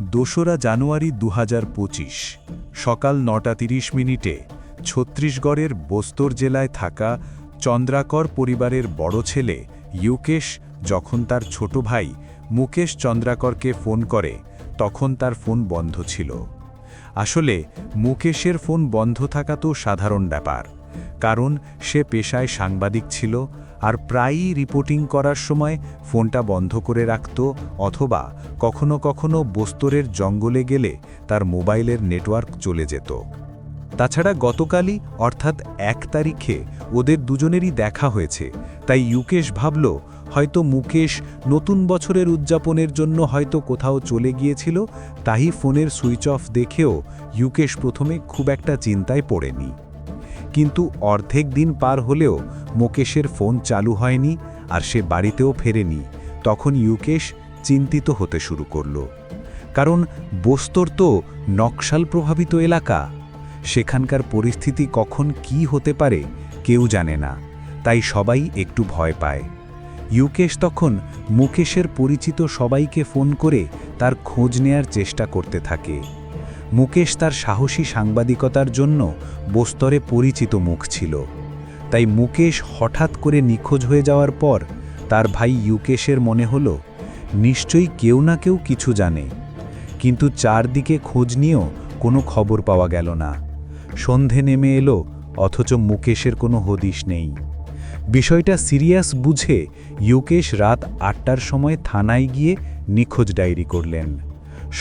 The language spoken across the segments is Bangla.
দোসরা জানুয়ারি দু হাজার পঁচিশ, সকাল নটা তিরিশ মিনিটে ছত্তিশগড়ের বস্তর জেলায় থাকা চন্দ্রাকর পরিবারের বড় ছেলে ইউকেশ যখন তার ছোট ভাই মুকেশ চন্দ্রাকরকে ফোন করে, তখন তার ফোন বন্ধ ছিল। আসলে মুকেশের ফোন বন্ধ থাকা তো সাধারণ ব্যাপার, কারণ সে পেশায় সাংবাদিক ছিল আর প্রায়ই রিপোর্টিং করার সময় ফোনটা বন্ধ করে রাখত অথবা কখনো কখনো বস্তরের জঙ্গলে গেলে তার মোবাইলের নেটওয়ার্ক চলে যেত। তাছাড়া গতকালই, অর্থাৎ এক তারিখে, ওদের দুজনেরই দেখা হয়েছে। তাই ইউকেশ ভাবল, হয়তো মুকেশ নতুন বছরের উদযাপনের জন্য হয়তো কোথাও চলে গিয়েছিল, তাই ফোনের সুইচ অফ দেখেও ইউকেশ প্রথমে খুব একটা চিন্তায় পড়েনি। কিন্তু অর্ধেক দিন পার হলেও মুকেশের ফোন চালু হয়নি আর সে বাড়িতেও ফেরেনি। তখন ইউকেশ চিন্তিত হতে শুরু করল। কারণ বস্তর তো নকশাল প্রভাবিত এলাকা। সেখানকার পরিস্থিতি কখন কি হতে পারে কেউ জানে না। তাই সবাই একটু ভয় পায়। ইউকেশ তখন মুকেশের পরিচিত সবাইকে ফোন করে তার খোঁজ নেয়ার চেষ্টা করতে থাকে। মুকেশ তার সাহসী সাংবাদিকতার জন্য বস্তরে পরিচিত মুখ ছিল। তাই মুকেশ হঠাৎ করে নিখোঁজ হয়ে যাওয়ার পর তার ভাই ইউকেশের মনে হল, নিশ্চয়ই কেউ না কেউ কিছু জানে। কিন্তু চারদিকে খোঁজ নিয়েও কোনো খবর পাওয়া গেল না। সন্ধে নেমে এলো, অথচ মুকেশের কোনো হদিশ নেই। বিষয়টা সিরিয়াস বুঝে ইউকেশ রাত আটটার সময় থানায় গিয়ে নিখোঁজ ডায়েরি করলেন।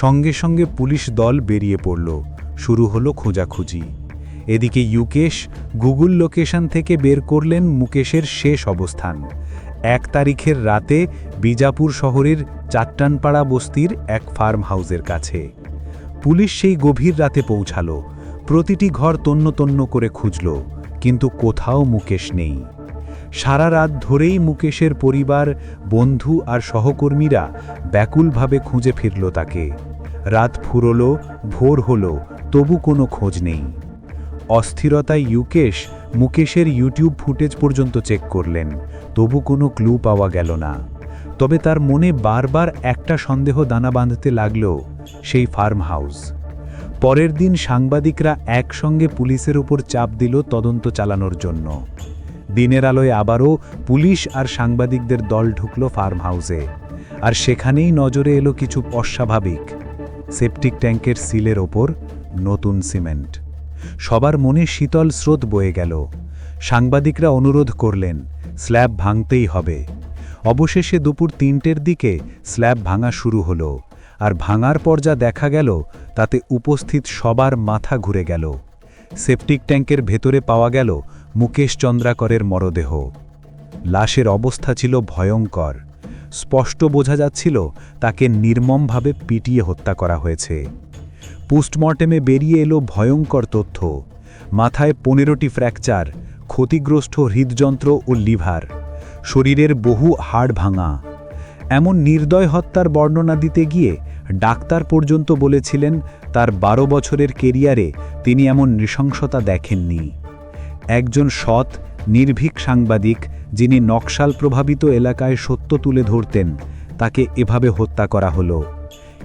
সঙ্গে সঙ্গে পুলিশ দল বেরিয়ে পড়ল। শুরু হলো খোঁজাখুঁজি। এদিকে ইউকেশ গুগল লোকেশন থেকে বের করলেন মুকেশের শেষ অবস্থান। এক তারিখের রাতে বিজাপুর শহরের চাট্টানপাড়া বস্তির এক ফার্ম হাউসের কাছে। পুলিশ সেই গভীর রাতে পৌঁছালো। প্রতিটি ঘর তন্ন তন্ন করে খুঁজল, কিন্তু কোথাও মুকেশ নেই। সারা রাত ধরেই মুকেশের পরিবার, বন্ধু আর সহকর্মীরা ব্যাকুলভাবে খুঁজে ফিরল তাকে। রাত ফুরল, ভোর হল, তবু কোনো খোঁজ নেই। অস্থিরতায় ইউকেশ মুকেশের ইউটিউব ফুটেজ পর্যন্ত চেক করলেন, তবু কোনো ক্লু পাওয়া গেল না। তবে তার মনে বারবার একটা সন্দেহ দানা বাঁধতে লাগল সেই ফার্ম হাউস। পরের দিন সাংবাদিকরা একসঙ্গে পুলিশের উপর চাপ দিল তদন্ত চালানোর জন্য। দিনের আলোয় আবারও পুলিশ আর সাংবাদিকদের দল ঢুকল ফার্ম হাউসে আর সেখানেই নজরে এলো কিছু অস্বাভাবিক। সেপটিক ট্যাঙ্কের সিলের ওপর নতুন সিমেন্ট। সবার মনে শীতল স্রোত বয়ে গেল। সাংবাদিকরা অনুরোধ করলেন, স্ল্যাব ভাঙতেই হবে। অবশেষে দুপুর তিনটের দিকে স্ল্যাব ভাঙা শুরু হলো। আর ভাঙার পর যা দেখা গেল, তাতে উপস্থিত সবার মাথা ঘুরে গেল। সেপটিক ট্যাঙ্কের ভেতরে পাওয়া গেল মুকেশ চন্দ্রাকরের মরদেহ। লাশের অবস্থা ছিল ভয়ঙ্কর। স্পষ্ট বোঝা যাচ্ছিল, তাকে নির্মমভাবে পিটিয়ে হত্যা করা হয়েছে। পোস্টমর্টেমে বেরিয়ে এলো ভয়ঙ্কর তথ্য। মাথায় পনেরোটি ফ্র্যাকচার, ক্ষতিগ্রস্ত হৃদযন্ত্র ও লিভার। শরীরের বহু হাড় ভাঙা। এমন নির্দয় হত্যার বর্ণনা দিতে গিয়ে ডাক্তার পর্যন্ত বলেছিলেন, তার বারো বছরের কেরিয়ারে তিনি এমন নৃশংসতা দেখেননি। একজন সৎ, নির্ভীক সাংবাদিক যিনি নকশাল প্রভাবিত এলাকায় সত্য তুলে ধরতেন, তাকে এভাবে হত্যা করা হলো।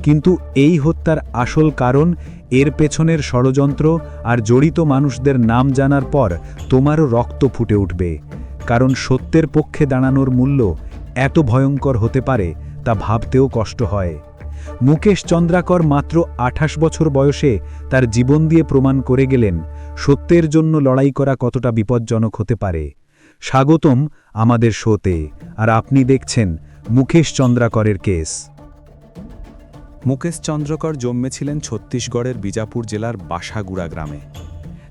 কিন্তু এই হত্যার আসল কারণ এর পেছনের ষড়যন্ত্র আর জড়িত মানুষদের নাম জানার পর তোমারও রক্ত ফুটে উঠবে। কারণ সত্যের পক্ষে দাঁড়ানোর মূল্য এত ভয়ঙ্কর হতে পারে তা ভাবতেও কষ্ট হয়। মুকেশ চন্দ্রাকর মাত্র আঠাশ বছর বয়সে তার জীবন দিয়ে প্রমাণ করে গেলেন সত্যের জন্য লড়াই করা কতটা বিপজ্জনক হতে পারে। স্বাগতম আমাদের শোতে, আর আপনি দেখছেন মুকেশ চন্দ্রাকরের কেস। মুকেশ চন্দ্রকর জন্মেছিলেন ছত্তিশগড়ের বিজাপুর জেলার বাসাগুড়া গ্রামে।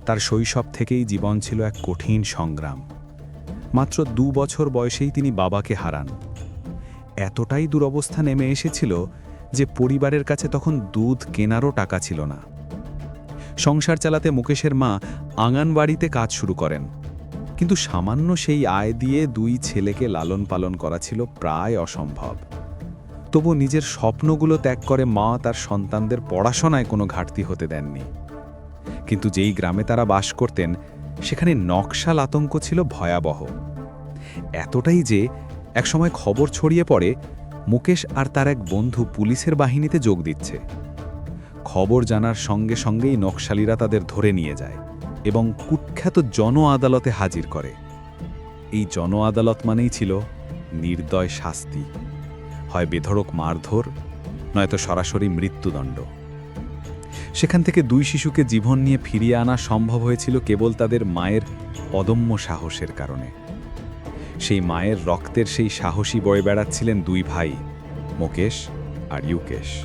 তার শৈশব থেকেই জীবন ছিল এক কঠিন সংগ্রাম। মাত্র দু বছর বয়সেই তিনি বাবাকে হারান। এতটাই দুরবস্থা নেমে এসেছিল যে পরিবারের কাছে তখন দুধ কেনারও টাকা ছিল না। সংসার চালাতে মুকেশের মা আঙানবাড়িতে কাজ শুরু করেন। কিন্তু সামান্য সেই আয় দিয়ে দুই ছেলেকে লালন পালন করা ছিল প্রায় অসম্ভব। তবু নিজের স্বপ্নগুলো ত্যাগ করে মা তার সন্তানদের পড়াশোনায় কোনো ঘাটতি হতে দেননি। কিন্তু যেই গ্রামে তারা বাস করতেন, সেখানে নকশাল আতঙ্ক ছিল ভয়াবহ। এতটাই যে একসময় খবর ছড়িয়ে পড়ে মুকেশ আর তার এক বন্ধু পুলিশের বাহিনীতে যোগ দিচ্ছে। খবর জানার সঙ্গে সঙ্গেই নকশালীরা তাদের ধরে নিয়ে যায় এবং কুখ্যাত জন আদালতে হাজির করে। এই জন আদালত মানেই ছিল নির্দয় শাস্তি। হয় বেধড়ক মারধর, নয়তো সরাসরি মৃত্যুদণ্ড। সেখান থেকে দুই শিশুকে জীবন নিয়ে ফিরিয়ে আনা সম্ভব হয়েছিল কেবল তাদের মায়ের অদম্য সাহসের কারণে। সেই মায়ের রক্তের সেই সাহসী বয়ে বেড়াচ্ছিলেন দুই ভাই, মুকেশ আর ইউকেশ।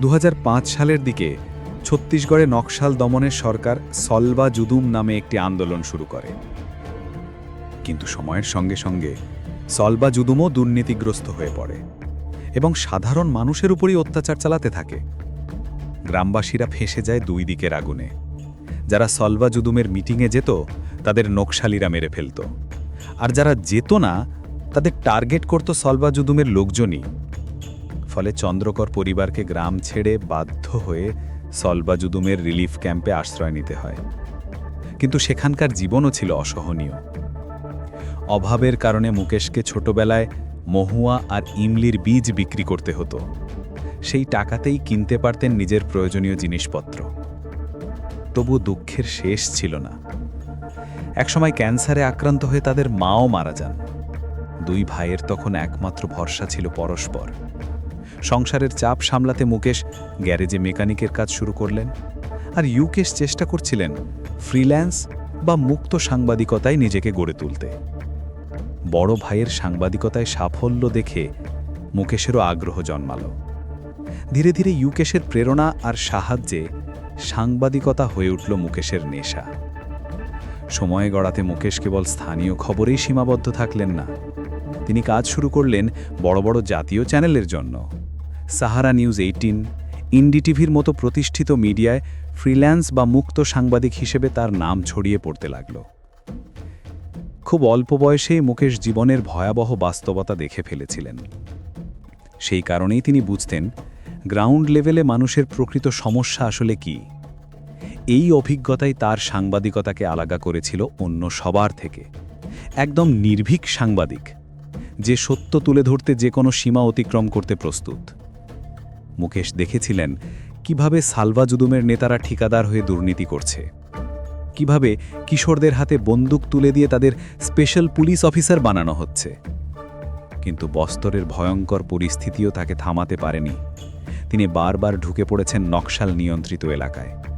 দু হাজার পাঁচ সালের দিকে ছত্তিশগড়ে নকশাল দমনের সরকার সলবা জুদুম নামে একটি আন্দোলন শুরু করে। কিন্তু সময়ের সঙ্গে সঙ্গে সলবা জুদুমও দুর্নীতিগ্রস্ত হয়ে পড়ে এবং সাধারণ মানুষের উপরই অত্যাচার চালাতে থাকে। গ্রামবাসীরা ফেঁসে যায় দুই দিকের আগুনে। যারা সলবা জুদুমের মিটিংয়ে যেত, তাদের নকশালীরা মেরে ফেলত। আর যারা যেত না, তাদের টার্গেট করত সলবাজুদুমের লোকজনই। ফলে চন্দ্রকর পরিবারকে গ্রাম ছেড়ে বাধ্য হয়ে সলবাজুদুমের রিলিফ ক্যাম্পে আশ্রয় নিতে হয়। কিন্তু সেখানকার জীবনও ছিল অসহনীয়। অভাবের কারণে মুকেশকে ছোটবেলায় মহুয়া আর ইমলির বীজ বিক্রি করতে হতো। সেই টাকাতেই কিনতে পারতেন নিজের প্রয়োজনীয় জিনিসপত্র। তবু দুঃখের শেষ ছিল না। একসময় ক্যান্সারে আক্রান্ত হয়ে তাদের মাও মারা যান। দুই ভাইয়ের তখন একমাত্র ভরসা ছিল পরস্পর। সংসারের চাপ সামলাতে মুকেশ গ্যারেজে মেকানিকের কাজ শুরু করলেন আর ইউকেশ চেষ্টা করছিলেন ফ্রিল্যান্স বা মুক্ত সাংবাদিকতায় নিজেকে গড়ে তুলতে। বড় ভাইয়ের সাংবাদিকতায় সাফল্য দেখে মুকেশেরও আগ্রহ জন্মালো। ধীরে ধীরে ইউকেশের প্রেরণা আর সাহায্যে সাংবাদিকতা হয়ে উঠল মুকেশের নেশা। সময়ে গড়াতে মুকেশ কেবল স্থানীয় খবরেই সীমাবদ্ধ থাকলেন না। তিনি কাজ শুরু করলেন বড় বড় জাতীয় চ্যানেলের জন্য। সাহারা নিউজ এইটিন ইন্ডিটিভির মতো প্রতিষ্ঠিত মিডিয়ায় ফ্রিল্যান্স বা মুক্ত সাংবাদিক হিসেবে তার নাম ছড়িয়ে পড়তে লাগল। খুব অল্প বয়সেই মুকেশ জীবনের ভয়াবহ বাস্তবতা দেখে ফেলেছিলেন। সেই কারণেই তিনি বুঝতেন, গ্রাউন্ড লেভেলে মানুষের প্রকৃত সমস্যা আসলে কি। এই অভিজ্ঞতাই তার সাংবাদিকতাকে আলাদা করেছিল অন্য সবার থেকে। একদম নির্ভীক সাংবাদিক, যে সত্য তুলে ধরতে যে কোনো সীমা অতিক্রম করতে প্রস্তুত। মুকেশ দেখেছিলেন কীভাবে সালভা জুদুমের নেতারা ঠিকাদার হয়ে দুর্নীতি করছে। কীভাবে কিশোরদের হাতে বন্দুক তুলে দিয়ে তাদের স্পেশাল পুলিশ অফিসার বানানো হচ্ছে। কিন্তু বস্তরের ভয়ঙ্কর পরিস্থিতিও তাকে থামাতে পারেনি। তিনি বারবার ঢুকে পড়েছেন নকশাল নিয়ন্ত্রিত এলাকায়।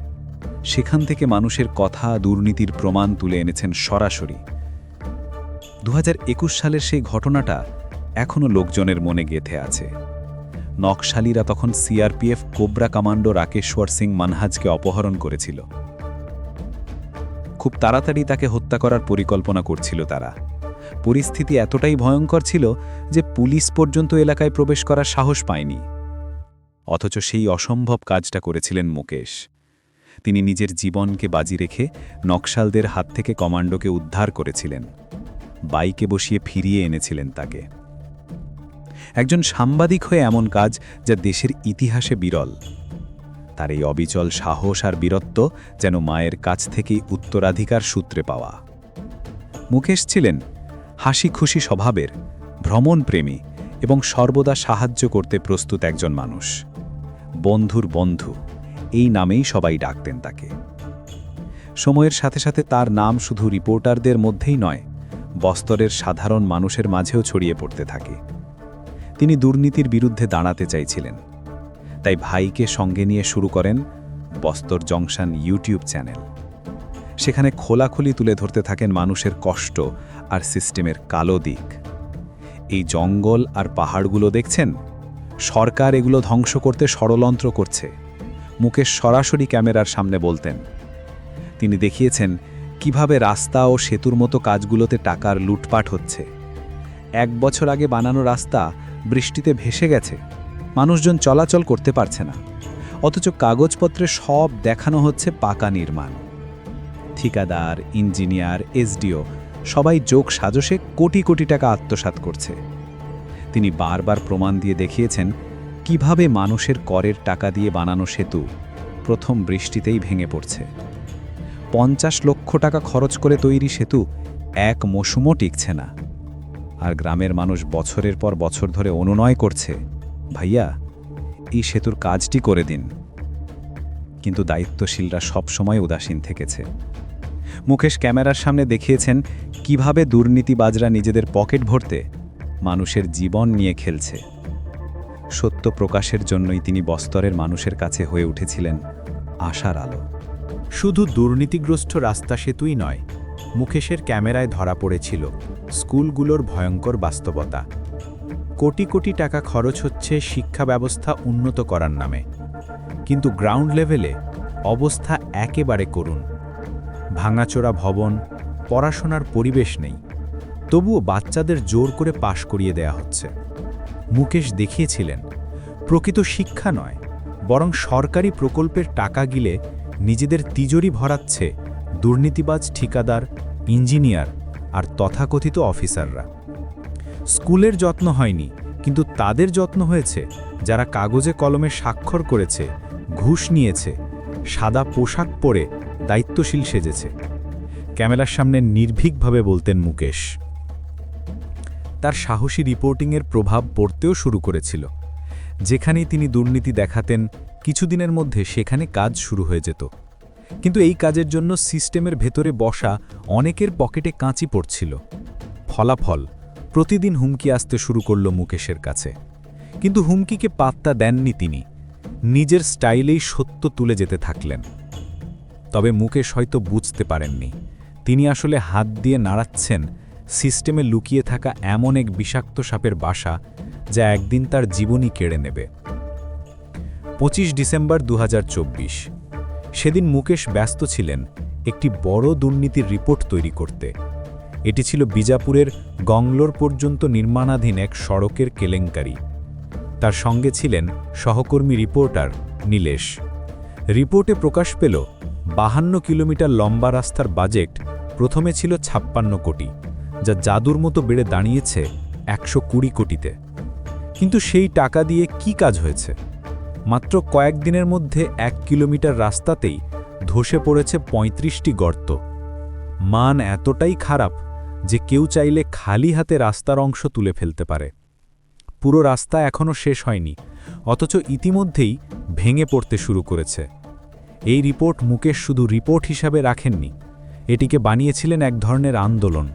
সেখান থেকে মানুষের কথা, দুর্নীতির প্রমাণ তুলে এনেছেন সরাসরি। দু হাজার একুশ সালের সেই ঘটনাটা এখনও লোকজনের মনে গেথে আছে। নকশালীরা তখন CRPF cobra commando Rakeshwar Singh মানহাজকে অপহরণ করেছিল। খুব তাড়াতাড়ি তাকে হত্যা করার পরিকল্পনা করছিল তারা। পরিস্থিতি এতটাই ভয়ঙ্কর ছিল যে পুলিশ পর্যন্ত এলাকায় প্রবেশ করার সাহস পায়নি। অথচ সেই অসম্ভব কাজটা করেছিলেন মুকেশ। তিনি নিজের জীবনকে বাজি রেখে নকশালদের হাত থেকে কমান্ডোকে উদ্ধার করেছিলেন। বাইকে বসিয়ে ফিরিয়ে এনেছিলেন তাকে। একজন সাংবাদিক হয়ে এমন কাজ যা দেশের ইতিহাসে বিরল। তার এই অবিচল সাহস আর বীরত্ব যেন মায়ের কাছ থেকেই উত্তরাধিকার সূত্রে পাওয়া। মুকেশ ছিলেন হাসি খুশি স্বভাবের, ভ্রমণপ্রেমী এবং সর্বদা সাহায্য করতে প্রস্তুত একজন মানুষ। বন্ধুর বন্ধু। এই নামেই সবাই ডাকতেন তাকে। সময়ের সাথে সাথে তার নাম শুধু রিপোর্টারদের মধ্যেই নয়, বস্তরের সাধারণ মানুষের মাঝেও ছড়িয়ে পড়তে থাকে। তিনি দুর্নীতির বিরুদ্ধে দাঁড়াতে চাইছিলেন। তাই ভাইকে সঙ্গে নিয়ে শুরু করেন বস্তর জংশন ইউটিউব চ্যানেল। সেখানে খোলাখুলি তুলে ধরতে থাকেন মানুষের কষ্ট আর সিস্টেমের কালো দিক। এই জঙ্গল আর পাহাড়গুলো দেখছেন? সরকার এগুলো ধ্বংস করতে ষড়যন্ত্র করছে। মুকেশ সরাসরি ক্যামেরার সামনে বলতেন। তিনি দেখিয়েছেন কীভাবে রাস্তা ও সেতুর মতো কাজগুলোতে টাকার লুটপাট হচ্ছে। এক বছর আগে বানানো রাস্তা বৃষ্টিতে ভেসে গেছে। মানুষজন চলাচল করতে পারছে না। অথচ কাগজপত্রে সব দেখানো হচ্ছে পাকা নির্মাণ। ঠিকাদার, ইঞ্জিনিয়ার, এসডিও সবাই যোগ সাজসে কোটি কোটি টাকা আত্মসাৎ করছে। তিনি বারবার প্রমাণ দিয়ে দেখিয়েছেন কীভাবে মানুষের করের টাকা দিয়ে বানানো সেতু প্রথম বৃষ্টিতেই ভেঙে পড়ছে। পঞ্চাশ লক্ষ টাকা খরচ করে তৈরি সেতু এক মৌসুমও টিকছে না। আর গ্রামের মানুষ বছরের পর বছর ধরে অনুনয় করছে, ভাইয়া, এই সেতুর কাজটি করে দিন। কিন্তু দায়িত্বশীলরা সবসময় উদাসীন থেকেছে। মুকেশ ক্যামেরার সামনে দেখিয়েছেন কীভাবে দুর্নীতিবাজরা নিজেদের পকেট ভরতে মানুষের জীবন নিয়ে খেলছে। সত্য প্রকাশের জন্যই তিনি বস্তরের মানুষের কাছে হয়ে উঠেছিলেন আশার আলো। শুধু দুর্নীতিগ্রস্ত রাস্তা সেতুই নয়, মুকেশের ক্যামেরায় ধরা পড়েছিল স্কুলগুলোর ভয়ঙ্কর বাস্তবতা। কোটি কোটি টাকা খরচ হচ্ছে শিক্ষা ব্যবস্থা উন্নত করার নামে। কিন্তু গ্রাউন্ড লেভেলে অবস্থা একেবারে করুন ভাঙাচোরা ভবন, পড়াশোনার পরিবেশ নেই। তবুও বাচ্চাদের জোর করে পাশ করিয়ে দেয়া হচ্ছে। মুকেশ দেখিয়েছিলেন, প্রকৃত শিক্ষা নয়, বরং সরকারি প্রকল্পের টাকা গিলে নিজেদের তিজোরি ভরাচ্ছে দুর্নীতিবাজ ঠিকাদার, ইঞ্জিনিয়ার আর তথাকথিত অফিসাররা। স্কুলের যত্ন হয়নি, কিন্তু তাদের যত্ন হয়েছে যারা কাগজে কলমে স্বাক্ষর করেছে, ঘুষ নিয়েছে, সাদা পোশাক পরে দায়িত্বশীল সেজেছে। ক্যামেরার সামনে নির্ভীকভাবে বলতেন মুকেশ। তার সাহসী রিপোর্টিংয়ের প্রভাব পড়তেও শুরু করেছিল। যেখানেই তিনি দুর্নীতি দেখাতেন, কিছুদিনের মধ্যে সেখানে কাজ শুরু হয়ে যেত। কিন্তু এই কাজের জন্য সিস্টেমের ভেতরে বসা অনেকের পকেটে কাঁচি পড়ছিল। ফলাফল, প্রতিদিন হুমকি আসতে শুরু করল মুকেশের কাছে। কিন্তু হুমকিকে পাত্তা দেননি তিনি। নিজের স্টাইলেই সত্য তুলে যেতে থাকলেন। তবে মুকেশ হয়তো বুঝতে পারেননি। তিনি আসলে হাত দিয়ে নাড়াচ্ছেন সিস্টেমে লুকিয়ে থাকা এমন এক বিষাক্ত সাপের বাসা যা একদিন তার জীবনই কেড়ে নেবে। পঁচিশ ডিসেম্বর দু হাজার চব্বিশ। সেদিন মুকেশ ব্যস্ত ছিলেন একটি বড় দুর্নীতির রিপোর্ট তৈরি করতে। এটি ছিল বিজাপুরের গংলোর পর্যন্ত নির্মাণাধীন এক সড়কের কেলেঙ্কারি। তার সঙ্গে ছিলেন সহকর্মী রিপোর্টার নীলেশ। রিপোর্টে প্রকাশ পেল, বাহান্ন কিলোমিটার লম্বা রাস্তার বাজেট প্রথমে ছিল ছাপ্পান্ন কোটি। যা জাদুর মতো বেড়ে দাঁড়িয়েছে একশো কুড়ি কোটিতে। কিন্তু সেই টাকা দিয়ে কি কাজ হয়েছে? মাত্র কয়েকদিনের মধ্যে এক কিলোমিটার রাস্তাতেই ধসে পড়েছে ৩৫টি গর্ত। মান এতটাই খারাপ যে কেউ চাইলে খালি হাতে রাস্তার অংশ তুলে ফেলতে পারে। পুরো রাস্তা এখনও শেষ হয়নি, অথচ ইতিমধ্যেই ভেঙে পড়তে শুরু করেছে। এই রিপোর্ট মুকেশ শুধু রিপোর্ট হিসাবে রাখেননি, এটিকে বানিয়েছিলেন এক ধরনের আন্দোলন।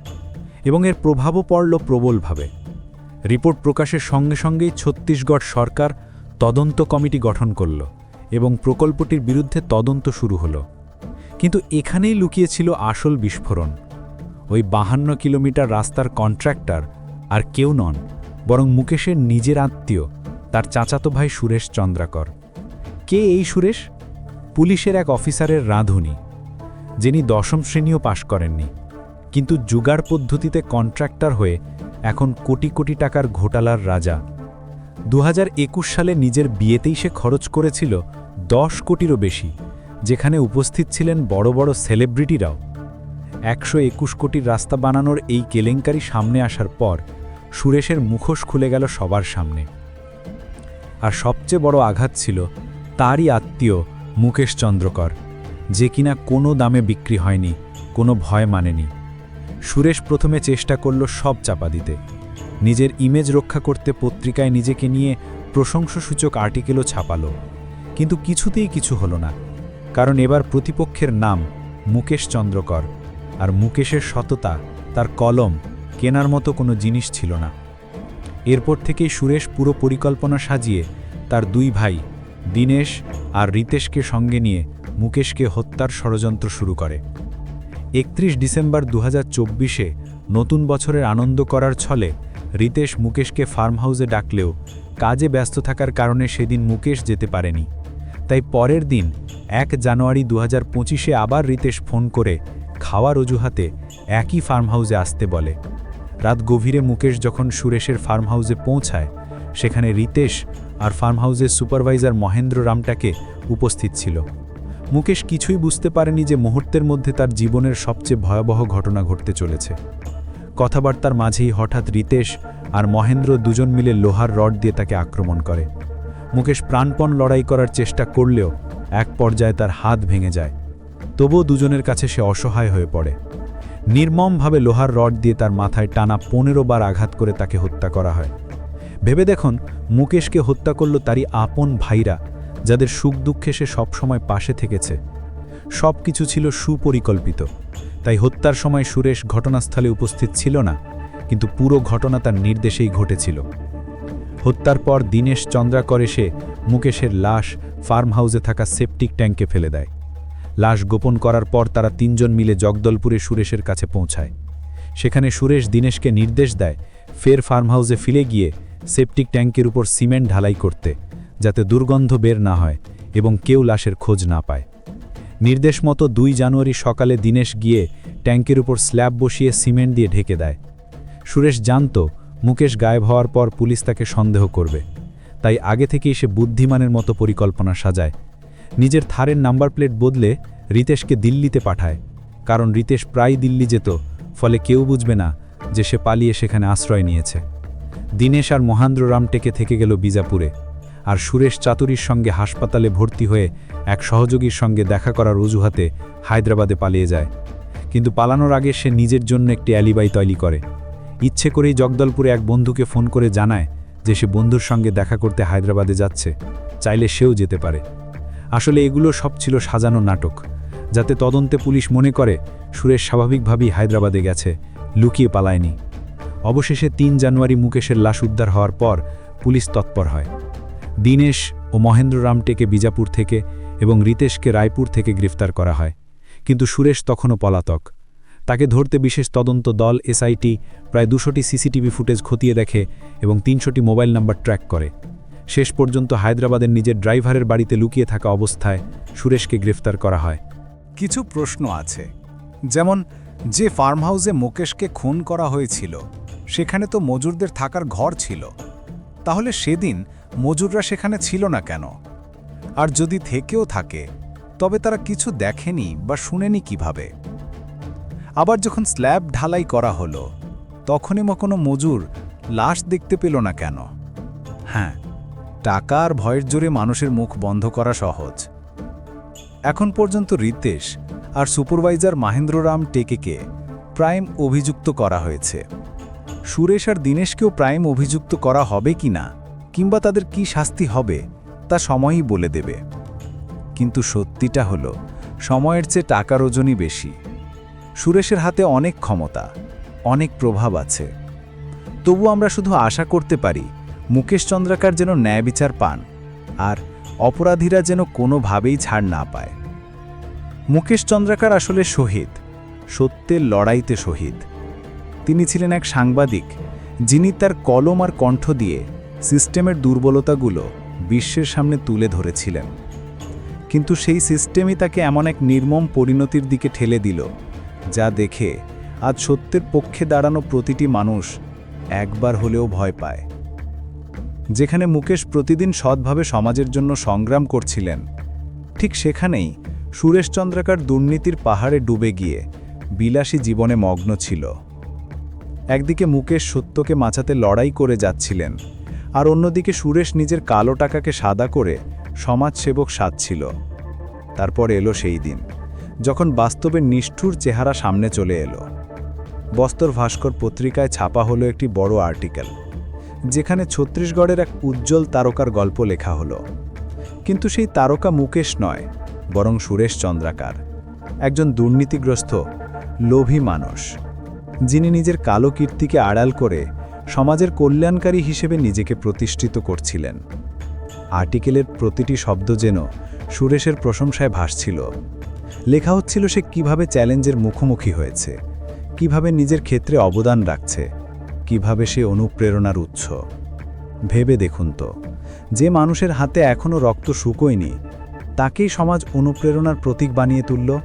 এবং এর প্রভাবও পড়ল প্রবলভাবে। রিপোর্ট প্রকাশের সঙ্গে সঙ্গেই ছত্তিশগড় সরকার তদন্ত কমিটি গঠন করল এবং প্রকল্পটির বিরুদ্ধে তদন্ত শুরু হলো। কিন্তু এখানেই লুকিয়েছিল আসল বিস্ফোরণ। ওই বাহান্ন কিলোমিটার রাস্তার কন্ট্রাক্টর আর কেউ নন, বরং মুকেশের নিজের আত্মীয়, তার চাচাতো ভাই সুরেশ চন্দ্রাকর। কে এই সুরেশ? পুলিশের এক অফিসারের রাঁধুনি, যিনি দশম শ্রেণীও পাশ করেননি। কিন্তু জুগার পদ্ধতিতে কন্ট্রাক্টর হয়ে এখন কোটি কোটি টাকার ঘোটালার রাজা। দু হাজার একুশ সালে নিজের বিয়েতেই সে খরচ করেছিল দশ কোটিরও বেশি, যেখানে উপস্থিত ছিলেন বড় বড় সেলিব্রিটিরাও। একশো একুশ কোটির রাস্তা বানানোর এই কেলেঙ্কারি সামনে আসার পর সুরেশের মুখোশ খুলে গেল সবার সামনে। আর সবচেয়ে বড় আঘাত ছিল তারই আত্মীয় মুকেশ চন্দ্রকর, যে কিনা কোনো দামে বিক্রি হয়নি, কোনো ভয় মানেনি। সুরেশ প্রথমে চেষ্টা করল সব চাপা দিতে। নিজের ইমেজ রক্ষা করতে পত্রিকায় নিজেকে নিয়ে প্রশংসসূচক আর্টিকেলও ছাপালো। কিন্তু কিছুতেই কিছু হলো না। কারণ এবার প্রতিপক্ষের নাম মুকেশ চন্দ্রকর। আর মুকেশের সততা, তার কলম, কেনার মতো কোনো জিনিস ছিল না। এরপর থেকেই সুরেশ পুরো পরিকল্পনা সাজিয়ে তার দুই ভাই, দীনেশ আর রিতেশকে সঙ্গে নিয়ে মুকেশকে হত্যার ষড়যন্ত্র শুরু করে। একত্রিশ ডিসেম্বর দু চব্বিশে নতুন বছরের আনন্দ করার ছলে রিতেশ মুকেশকে ফার্ম হাউসে ডাকলেও কাজে ব্যস্ত থাকার কারণে সেদিন মুকেশ যেতে পারেনি। তাই পরের দিন এক জানুয়ারি দু হাজার আবার রিতেশ ফোন করে খাওয়ার অজুহাতে একই ফার্ম হাউসে আসতে বলে। রাত গভীরে মুকেশ যখন সুরেশের ফার্ম হাউসে পৌঁছায়, সেখানে রিতেশ আর ফার্ম হাউসের সুপারভাইজার মহেন্দ্র রামটাকে উপস্থিত ছিল। মুকেশ কিছুই বুঝতে পারেনি যে মুহূর্তের মধ্যে তার জীবনের সবচেয়ে ভয়াবহ ঘটনা ঘটতে চলেছে। কথাবার্তার মাঝেই হঠাৎ রিতেশ আর মহেন্দ্র দুজন মিলে লোহার রড দিয়ে তাকে আক্রমণ করে। মুকেশ প্রাণপণ লড়াই করার চেষ্টা করলেও এক পর্যায়ে তার হাত ভেঙে যায়। তবুও দুজনের কাছে সে অসহায় হয়ে পড়ে। নির্মমভাবে লোহার রড দিয়ে তার মাথায় টানা পনেরো বার আঘাত করে তাকে হত্যা করা হয়। ভেবে দেখুন, মুকেশকে হত্যা করল তারই আপন ভাইরা যাদের সুখ দুঃখে সে সবসময় পাশে থেকেছে। সব কিছু ছিল সুপরিকল্পিত। তাই হত্যার সময় সুরেশ ঘটনাস্থলে উপস্থিত ছিল না, কিন্তু পুরো ঘটনা তার নির্দেশেই ঘটেছিল। হত্যার পর দীনেশ চন্দ্রাকর এসে মুকেশের লাশ ফার্ম হাউসে থাকা সেপটিক ট্যাঙ্কে ফেলে দেয়। লাশ গোপন করার পর তারা তিনজন মিলে জগদলপুরে সুরেশের কাছে পৌঁছায়। সেখানে সুরেশ দীনেশকে নির্দেশ দেয়, ফের ফার্ম হাউসে ফিরে গিয়ে সেপটিক ট্যাঙ্কের উপর সিমেন্ট ঢালাই করতে। যাতে দুর্গন্ধ বের না হয় এবং কেউ লাশের খোঁজ না পায়। নির্দেশ মতো দুই জানুয়ারি সকালে দিনেশ গিয়ে ট্যাঙ্কের উপর স্ল্যাব বসিয়ে সিমেন্ট দিয়ে ঢেকে দেয়। সুরেশ জানত মুকেশ গায়েব হওয়ার পর পুলিশ তাকে সন্দেহ করবে। তাই আগে থেকেই সে বুদ্ধিমানের মতো পরিকল্পনা সাজায়। নিজের থারের নাম্বার প্লেট বদলে রিতেশকে দিল্লিতে পাঠায়। কারণ রিতেশ প্রায় দিল্লি যেত, ফলে কেউ বুঝবে না যে সে পালিয়ে সেখানে আশ্রয় নিয়েছে। দীনেশ আর মহেন্দ্র রাম টেকে থেকে গেল বিজাপুরে। আর সুরেশ চাতুরীর সঙ্গে হাসপাতালে ভর্তি হয়ে এক সহযোগীর সঙ্গে দেখা করার অজুহাতে হায়দ্রাবাদে পালিয়ে যায়। কিন্তু পালানোর আগে সে নিজের জন্য একটি অ্যালিবাই তৈরি করে। ইচ্ছে করেই জগদলপুরে এক বন্ধুকে ফোন করে জানায় যে সে বন্ধুর সঙ্গে দেখা করতে হায়দ্রাবাদে যাচ্ছে, চাইলে সেও যেতে পারে। আসলে এগুলো সব ছিল সাজানো নাটক, যাতে তদন্তে পুলিশ মনে করে সুরেশ স্বাভাবিকভাবেই হায়দ্রাবাদে গেছে, লুকিয়ে পালায়নি। অবশেষে তিন জানুয়ারি মুকেশের লাশ উদ্ধার হওয়ার পর পুলিশ তৎপর হয়। দীনেশ ও মহেন্দ্র রামটেকে বিজাপুর থেকে এবং রিতেশকে রায়পুর থেকে গ্রেফতার করা হয়। কিন্তু সুরেশ তখনও পলাতক। তাকে ধরতে বিশেষ তদন্ত দল, এসআইটি, প্রায় দুশোটি সিসিটিভি ফুটেজ খতিয়ে দেখে এবং তিনশোটি মোবাইল নাম্বার ট্র্যাক করে। শেষ পর্যন্ত হায়দ্রাবাদের নিজের ড্রাইভারের বাড়িতে লুকিয়ে থাকা অবস্থায় সুরেশকে গ্রেফতার করা হয়। কিছু প্রশ্ন আছে। যেমন, যে ফার্ম হাউসে মুকেশকে খুন করা হয়েছিল, সেখানে তো মজুরদের থাকার ঘর ছিল। তাহলে সেদিন মজুররা সেখানে ছিল না কেন? আর যদি থেকেও থাকে, তবে তারা কিছু দেখেনি বা শুনেনি কীভাবে? আবার যখন স্ল্যাব ঢালাই করা হলো, তখনই বা কোনো মজুর লাশ দেখতে পেল না কেন? হ্যাঁ টাকা আর ভয়ের জোরে মানুষের মুখ বন্ধ করা সহজ। এখন পর্যন্ত রিতেশ আর সুপারভাইজার মাহেন্দ্ররাম টেকেকে প্রাইম অভিযুক্ত করা হয়েছে। সুরেশ আর দীনেশকেও প্রাইম অভিযুক্ত করা হবে কি না কিংবা তাদের কি শাস্তি হবে, তা সময়ই বলে দেবে। কিন্তু সত্যিটা হলো, সময়ের চেয়ে টাকার ওজনই বেশি। সুরেশের হাতে অনেক ক্ষমতা, অনেক প্রভাব আছে। তবু আমরা শুধু আশা করতে পারি, মুকেশ চন্দ্রাকার যেন ন্যায় বিচার পান, আর অপরাধীরা যেন কোনোভাবেই ছাড় না পায়। মুকেশ চন্দ্রাকার আসলে শহীদ, সত্যের লড়াইতে শহীদ। তিনি ছিলেন এক সাংবাদিক, যিনি তার কলম আর কণ্ঠ দিয়ে সিস্টেমের দুর্বলতাগুলো বিশ্বের সামনে তুলে ধরেছিলেন। কিন্তু সেই সিস্টেমই তাকে এমন এক নির্মম পরিণতির দিকে ঠেলে দিল, যা দেখে আজ সত্যের পক্ষে দাঁড়ানো প্রতিটি মানুষ একবার হলেও ভয় পায়। যেখানে মুকেশ প্রতিদিন সৎভাবে সমাজের জন্য সংগ্রাম করছিলেন, ঠিক সেখানেই সুরেশ চন্দ্রাকার দুর্নীতির পাহাড়ে ডুবে গিয়ে বিলাসী জীবনে মগ্ন ছিল। একদিকে মুকেশ সত্যকে মাচাতে লড়াই করে যাচ্ছিলেন আর অন্যদিকে সুরেশ নিজের কালো টাকাকে সাদা করে সমাজসেবক সাজছিল। তারপর এলো সেই দিন, যখন বাস্তবের নিষ্ঠুর চেহারা সামনে চলে এলো। বস্তর ভাস্কর পত্রিকায় ছাপা হলো একটি বড় আর্টিকেল, যেখানে ছত্তিশগড়ের এক উজ্জ্বল তারকার গল্প লেখা হলো। কিন্তু সেই তারকা মুকেশ নয়, বরং সুরেশ চন্দ্রাকার, একজন দুর্নীতিগ্রস্ত, লোভী মানুষ, যিনি নিজের কালো কীর্তিকে আড়াল করে সমাজের কল্যাণকারী হিসেবে নিজেকে প্রতিষ্ঠিত করছিলেন। আর্টিকেলের প্রতিটি শব্দ যেন সুরেশের প্রশংসায় ভাসছিল। লেখা হচ্ছিল সে কীভাবে চ্যালেঞ্জের মুখোমুখি হয়েছে, কীভাবে নিজের ক্ষেত্রে অবদান রাখছে, কীভাবে সে অনুপ্রেরণার উৎস। ভেবে দেখুন তো, যে মানুষের হাতে এখনও রক্ত শুকোয়নি তাকেই সমাজ অনুপ্রেরণার প্রতীক বানিয়ে তুলল?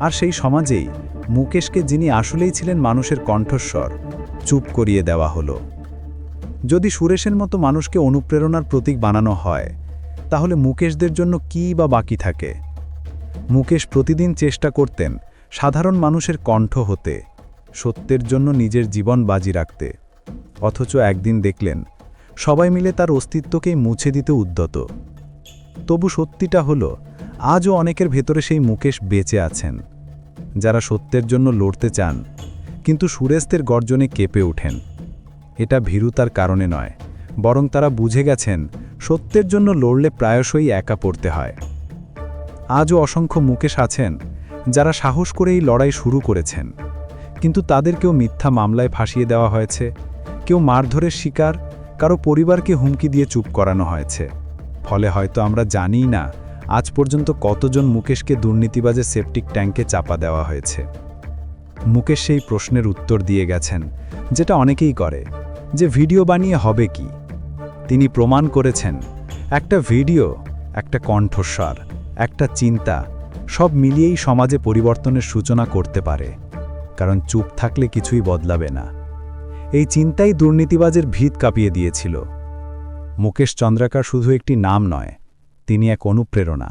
আর সেই সমাজেই মুকেশকে যিনি আসলেই ছিলেন মানুষের কণ্ঠস্বর চুপ করিয়ে দেওয়া হলো। যদি সুরেশের মতো মানুষকে অনুপ্রেরণার প্রতীক বানানো হয়, তাহলে মুকেশদের জন্য কী বা বাকি থাকে? মুকেশ প্রতিদিন চেষ্টা করতেন সাধারণ মানুষের কণ্ঠ হতে, সত্যের জন্য নিজের জীবন বাজি রাখতে। অথচ একদিন দেখলেন, সবাই মিলে তার অস্তিত্বকেই মুছে দিতে উদ্যত। তবু সত্যিটা হলো, আজও অনেকের ভেতরে সেই মুকেশ বেঁচে আছেন। যারা সত্যের জন্য লড়তে চান কিন্তু সুরেশদের গর্জনে কেঁপে ওঠেন। এটা ভীরুতার কারণে নয়, বরং তারা বুঝে গেছেন, সত্যের জন্য লড়লে প্রায়শই একা পড়তে হয়। আজও অসংখ্য মুকেশ আছেন, যারা সাহস করে এই লড়াই শুরু করেছেন। কিন্তু তাদেরকেও মিথ্যা মামলায় ফাঁসিয়ে দেওয়া হয়েছে। কেউ মারধরের শিকার, কারও পরিবারকে হুমকি দিয়ে চুপ করানো হয়েছে। ফলে হয়তো আমরা জানিই না, আজ পর্যন্ত কতজন মুকেশকে দুর্নীতিবাজে সেপটিক ট্যাঙ্কে চাপা দেওয়া হয়েছে। মুকেশ সেই প্রশ্নের উত্তর দিয়ে গেছেন, যেটা অনেকেই করে, যে ভিডিও বানিয়ে হবে কি? তিনি প্রমাণ করেছেন, একটা ভিডিও, একটা কণ্ঠস্বর, একটা চিন্তা, সব মিলিয়েই সমাজে পরিবর্তনের সূচনা করতে পারে, কারণ চুপ থাকলে কিছুই বদলাবে না। এই চিন্তাই দুর্নীতিবাজের ভিত কাঁপিয়ে দিয়েছিল। মুকেশ চন্দ্রাকার শুধু একটি নাম নয়, তিনি এক অনুপ্রেরণা।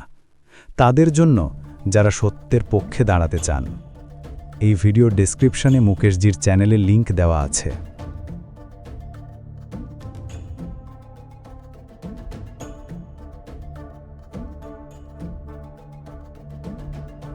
তাদের জন্য যারা সত্যের পক্ষে দাঁড়াতে চান। এই ভিডিও ডেসক্রিপশনে মুকেশজির চ্যানেলের লিংক দেওয়া আছে।